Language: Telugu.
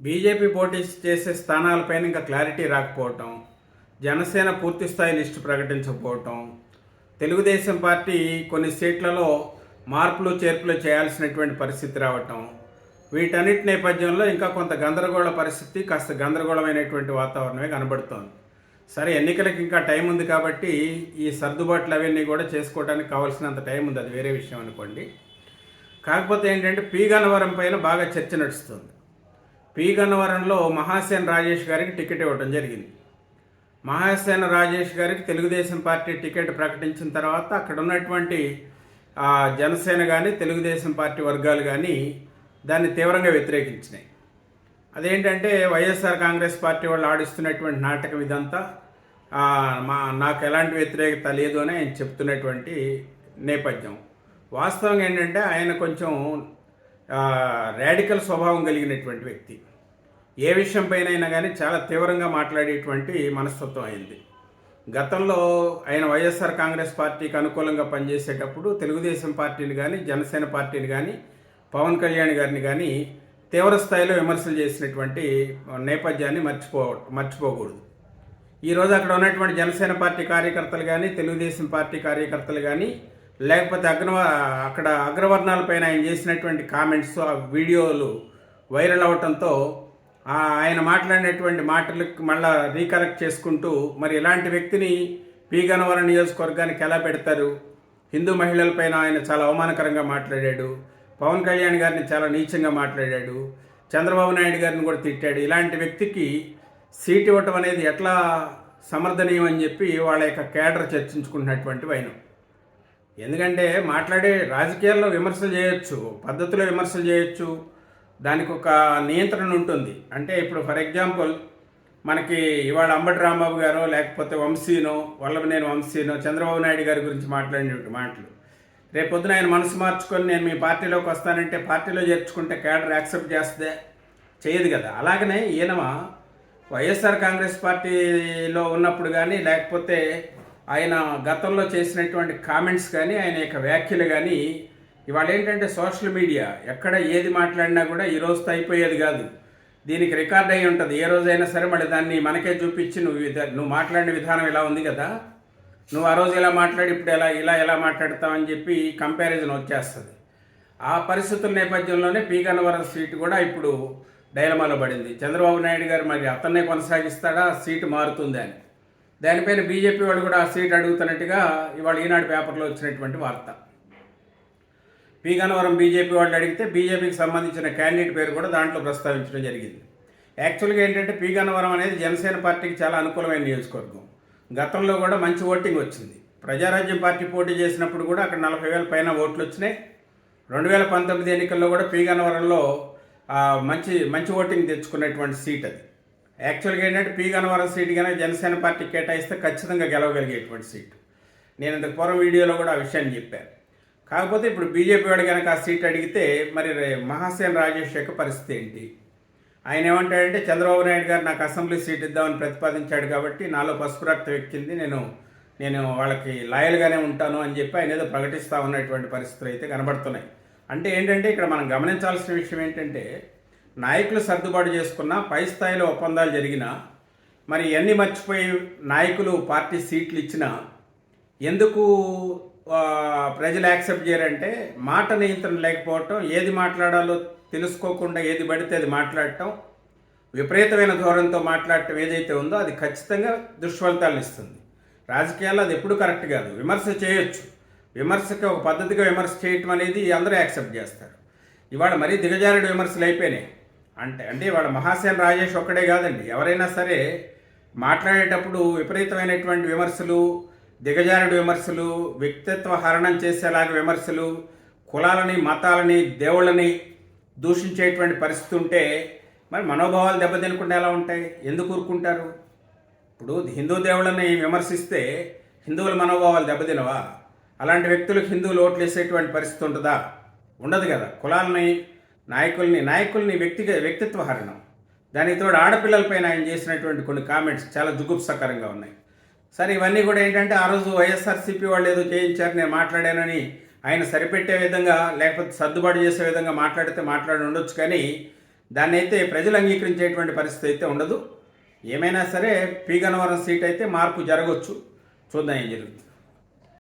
బీజేపీ పోటీ చేసే స్థానాలపైన ఇంకా క్లారిటీ రాకపోవటం జనసేన పూర్తి స్థాయి లిస్టు ప్రకటించకపోవటం తెలుగుదేశం పార్టీ కొన్ని సీట్లలో మార్పులు చేర్పులు చేయాల్సినటువంటి పరిస్థితి రావటం వీటన్నిటి నేపథ్యంలో ఇంకా కొంత గందరగోళ పరిస్థితి కాస్త గందరగోళమైనటువంటి వాతావరణమే కనబడుతోంది. సరే ఎన్నికలకు ఇంకా టైం ఉంది కాబట్టి ఈ సర్దుబాట్లు అవన్నీ కూడా చేసుకోవడానికి కావాల్సినంత టైం ఉంది. అది వేరే విషయం అనుకోండి. కాకపోతే ఏంటంటే పీ గన్నవరం పైన బాగా చర్చ నడుస్తుంది. పీగన్నవరంలో గన్నవరంలో రాజేష్ గారికి టికెట్ ఇవ్వడం జరిగింది. మహాసేన రాజేష్ గారికి తెలుగుదేశం పార్టీ టికెట్ ప్రకటించిన తర్వాత అక్కడ ఉన్నటువంటి జనసేన కానీ తెలుగుదేశం పార్టీ వర్గాలు కానీ దాన్ని తీవ్రంగా వ్యతిరేకించినాయి. అదేంటంటే వైఎస్ఆర్ కాంగ్రెస్ పార్టీ వాళ్ళు ఆడిస్తున్నటువంటి నాటకం ఇదంతా మా నాకు ఎలాంటి వ్యతిరేకత లేదు అని ఆయన చెప్తున్నటువంటి నేపథ్యం. వాస్తవం ఏంటంటే ఆయన కొంచెం రాడికల్ స్వభావం కలిగినటువంటి వ్యక్తి. ఏ విషయంపైన అయినా కానీ చాలా తీవ్రంగా మాట్లాడేటువంటి మనస్తత్వం అయింది. గతంలో ఆయన వైఎస్ఆర్ కాంగ్రెస్ పార్టీకి అనుకూలంగా పనిచేసేటప్పుడు తెలుగుదేశం పార్టీని కానీ జనసేన పార్టీని కానీ పవన్ కళ్యాణ్ గారిని కానీ తీవ్ర స్థాయిలో విమర్శలు చేసినటువంటి నేపథ్యాన్ని మర్చిపో మర్చిపోకూడదు. ఈరోజు అక్కడ ఉన్నటువంటి జనసేన పార్టీ కార్యకర్తలు కానీ తెలుగుదేశం పార్టీ కార్యకర్తలు కానీ లేకపోతే అగ్ర అక్కడ అగ్రవర్ణాలపైన ఆయన చేసినటువంటి కామెంట్స్ ఆ వీడియోలు వైరల్ అవటంతో ఆయన మాట్లాడినటువంటి మాటలకు మళ్ళా రీకలెక్ట్ చేసుకుంటూ మరి ఇలాంటి వ్యక్తిని పీ. గన్నవరం నియోజకవర్గానికి ఎలా పెడతారు? హిందూ మహిళలపైన ఆయన చాలా అవమానకరంగా మాట్లాడాడు. పవన్ కళ్యాణ్ గారిని చాలా నీచంగా మాట్లాడాడు. చంద్రబాబు నాయుడు గారిని కూడా తిట్టాడు. ఇలాంటి వ్యక్తికి సీట్ ఇవ్వటం అనేది ఎట్లా సమర్థనీయం అని చెప్పి వాళ్ళ యొక్క కేడర్ చర్చించుకుంటున్నటువంటి వైనం ఎందుకంటే మాట్లాడే రాజకీయాల్లో విమర్శలు చేయొచ్చు పద్ధతిలో విమర్శలు చేయొచ్చు. దానికి ఒక నియంత్రణ ఉంటుంది. అంటే ఇప్పుడు ఫర్ ఎగ్జాంపుల్ మనకి ఇవాళ అంబటి రాంబాబు గారో లేకపోతే వంశీనో వల్లభనేని వంశీనో చంద్రబాబు నాయుడు గారి గురించి మాట్లాడిన మాటలు. రేపొద్దున ఆయన మనసు మార్చుకొని నేను మీ పార్టీలోకి వస్తానంటే పార్టీలో చేర్చుకుంటే కేడర్ యాక్సెప్ట్ చేస్తే చేయదు కదా. అలాగనే ఈయనమా వైఎస్ఆర్ కాంగ్రెస్ పార్టీలో ఉన్నప్పుడు కానీ లేకపోతే ఆయన గతంలో చేసినటువంటి కామెంట్స్ కానీ ఆయన యొక్క వ్యాఖ్యలు కానీ ఇవాళ ఏంటంటే సోషల్ మీడియా ఎక్కడ ఏది మాట్లాడినా కూడా ఈ రోజుతో అయిపోయేది కాదు. దీనికి రికార్డ్ అయి ఉంటుంది. ఏ రోజైనా సరే మళ్ళీ దాన్ని మనకే చూపించి నువ్వు విధ- నువ్వు మాట్లాడిన విధానం ఇలా ఉంది కదా. నువ్వు ఆ రోజు ఇలా మాట్లాడి ఇప్పుడు ఎలా ఇలా ఎలా మాట్లాడతావని చెప్పి కంపారిజన్ వచ్చేస్తుంది. ఆ పరిస్థితుల నేపథ్యంలోనే పీ. గన్నవరం కూడా ఇప్పుడు డైలమాలో పడింది. చంద్రబాబు నాయుడు గారు మరి అతన్నే కొనసాగిస్తాడా? సీటు మారుతుంది అని దానిపైన బీజేపీ వాళ్ళు కూడా ఆ సీట్ అడుగుతున్నట్టుగా ఇవాళ ఈనాడు పేపర్లో వచ్చినటువంటి వార్త. పీగనవరం గన్నవరం బీజేపీ వాళ్ళు అడిగితే బీజేపీకి సంబంధించిన క్యాండిడేట్ పేరు కూడా దాంట్లో ప్రస్తావించడం జరిగింది. యాక్చువల్గా ఏంటంటే పీగనవరం గన్నవరం అనేది జనసేన పార్టీకి చాలా అనుకూలమైన నియోజకవర్గం. గతంలో కూడా మంచి ఓటింగ్ వచ్చింది. ప్రజారాజ్యం పార్టీ పోటీ చేసినప్పుడు కూడా అక్కడ నలభై వేల పైన ఓట్లు వచ్చినాయి. రెండు వేల పంతొమ్మిది ఎన్నికల్లో కూడా పీగనవరంలో మంచి మంచి ఓటింగ్ తెచ్చుకున్నటువంటి సీట్ అది. యాక్చువల్గా ఏంటంటే పీ గన్నవరం సీట్ కానీ జనసేన పార్టీ కేటాయిస్తే ఖచ్చితంగా గెలవగలిగేటువంటి సీట్. నేను ఇంతకు పూర్వం వీడియోలో కూడా ఆ విషయాన్ని చెప్పాను. కాకపోతే ఇప్పుడు బీజేపీ వాడు కనుక ఆ సీట్ అడిగితే మరి మహాసేన్ రాజేష్ యొక్క పరిస్థితి ఏంటి? ఆయన ఏమంటాడంటే చంద్రబాబు నాయుడు గారు నాకు అసెంబ్లీ సీట్ ఇద్దామని ప్రతిపాదించాడు కాబట్టి నాలో పసుపు రక్తం ఎక్కింది నేను నేను వాళ్ళకి లాయల్గానే ఉంటాను అని చెప్పి ఆయన ఏదో ప్రకటిస్తూ ఉన్నటువంటి పరిస్థితులు అయితే కనబడుతున్నాయి. అంటే ఏంటంటే ఇక్కడ మనం గమనించాల్సిన విషయం ఏంటంటే నాయకులు సర్దుబాటు చేసుకున్న పై స్థాయిలో ఒప్పందాలు జరిగినా మరి ఇవన్నీ మర్చిపోయి నాయకులు పార్టీ సీట్లు ఇచ్చినా ఎందుకు ప్రజలు యాక్సెప్ట్ చేయరంటే మాట నియంత్రణ లేకపోవటం ఏది మాట్లాడాలో తెలుసుకోకుండా ఏది పడితే అది మాట్లాడటం విపరీతమైన ధోరణితో మాట్లాడటం ఏదైతే ఉందో అది ఖచ్చితంగా దుష్ఫలితాలను ఇస్తుంది. రాజకీయాల్లో అది ఎప్పుడు కరెక్ట్ కాదు. విమర్శ చేయొచ్చు. విమర్శకి ఒక పద్ధతిగా విమర్శ చేయటం అనేది అందరూ యాక్సెప్ట్ చేస్తారు. ఇవాళ మరీ దిగజారుడు విమర్శలు అయిపోయినాయి. అంటే అంటే వాళ్ళ మహాసేన రాజేష్ ఒక్కడే కాదండి. ఎవరైనా సరే మాట్లాడేటప్పుడు విపరీతమైనటువంటి విమర్శలు దిగజారుడు విమర్శలు వ్యక్తిత్వ హరణం చేసేలాగా విమర్శలు కులాలని మతాలని దేవుళ్ళని దూషించేటువంటి పరిస్థితి ఉంటే మరి మనోభావాలు దెబ్బతినకుండా ఎలా ఉంటాయి? ఎందుకు ఊరుకుంటారు? ఇప్పుడు హిందూ దేవుళ్ళని విమర్శిస్తే హిందువుల మనోభావాలు దెబ్బతినవా? అలాంటి వ్యక్తులకు హిందువులు ఓట్లు వేసేటువంటి పరిస్థితి ఉంటుందా? ఉండదు కదా. కులాలని నాయకుల్ని నాయకుల్ని వ్యక్తిగ వ్యక్తిత్వ హరణం. దానికి తోడు ఆడపిల్లలపైన ఆయన చేసినటువంటి కొన్ని కామెంట్స్ చాలా జుగుప్సకరంగా ఉన్నాయి. సరే ఇవన్నీ కూడా ఏంటంటే ఆ రోజు వైఎస్ఆర్సీపీ వాళ్ళు ఏదో చేయించారు నేను మాట్లాడానని ఆయన సరిపెట్టే విధంగా లేకపోతే సర్దుబాటు చేసే విధంగా మాట్లాడితే మాట్లాడి ఉండొచ్చు కానీ దాన్ని అయితే ప్రజలు అంగీకరించేటువంటి పరిస్థితి అయితే ఉండదు. ఏమైనా సరే పీగనవరం సీట్ అయితే మార్పు జరగవచ్చు చూద్దాం ఏం జరుగుతుంది.